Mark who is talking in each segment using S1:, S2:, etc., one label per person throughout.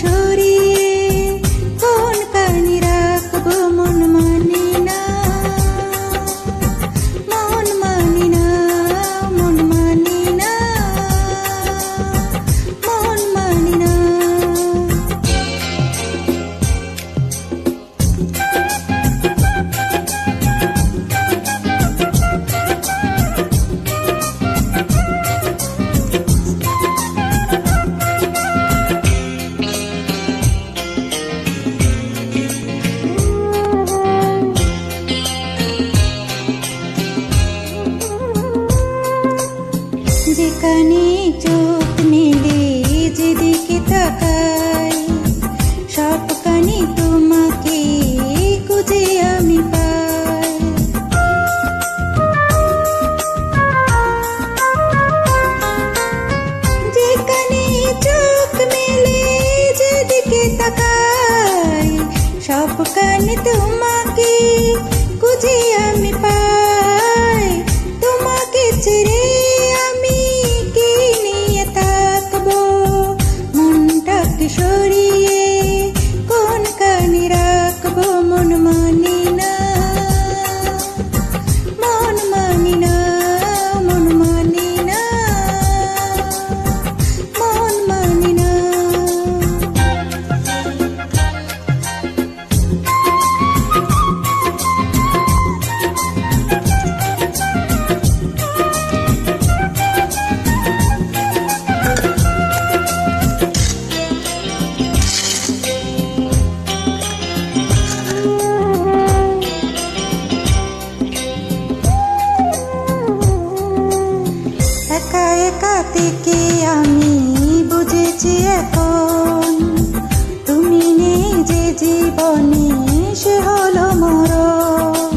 S1: সুরে বাগান তোমাকে খুঁজে আমি পাই। তোমাকে ছেড়ে থেকে আমি বুঝেছি এখন? তুমি নেই যে জীবনে সে হলো মরণ।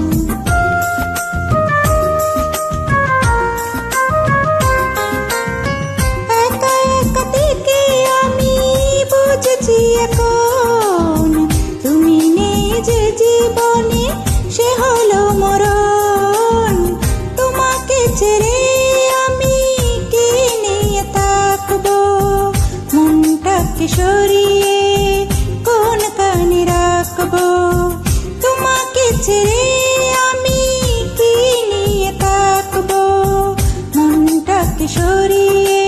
S1: একা একা থেকে আমি বুঝেছি এখন তোমাকে সরিয়ে কোন কানে রাখব? তোমাকে ছেড়ে আমি কি নিয়ে থাকব? মনটাকে কিশোরিয়ে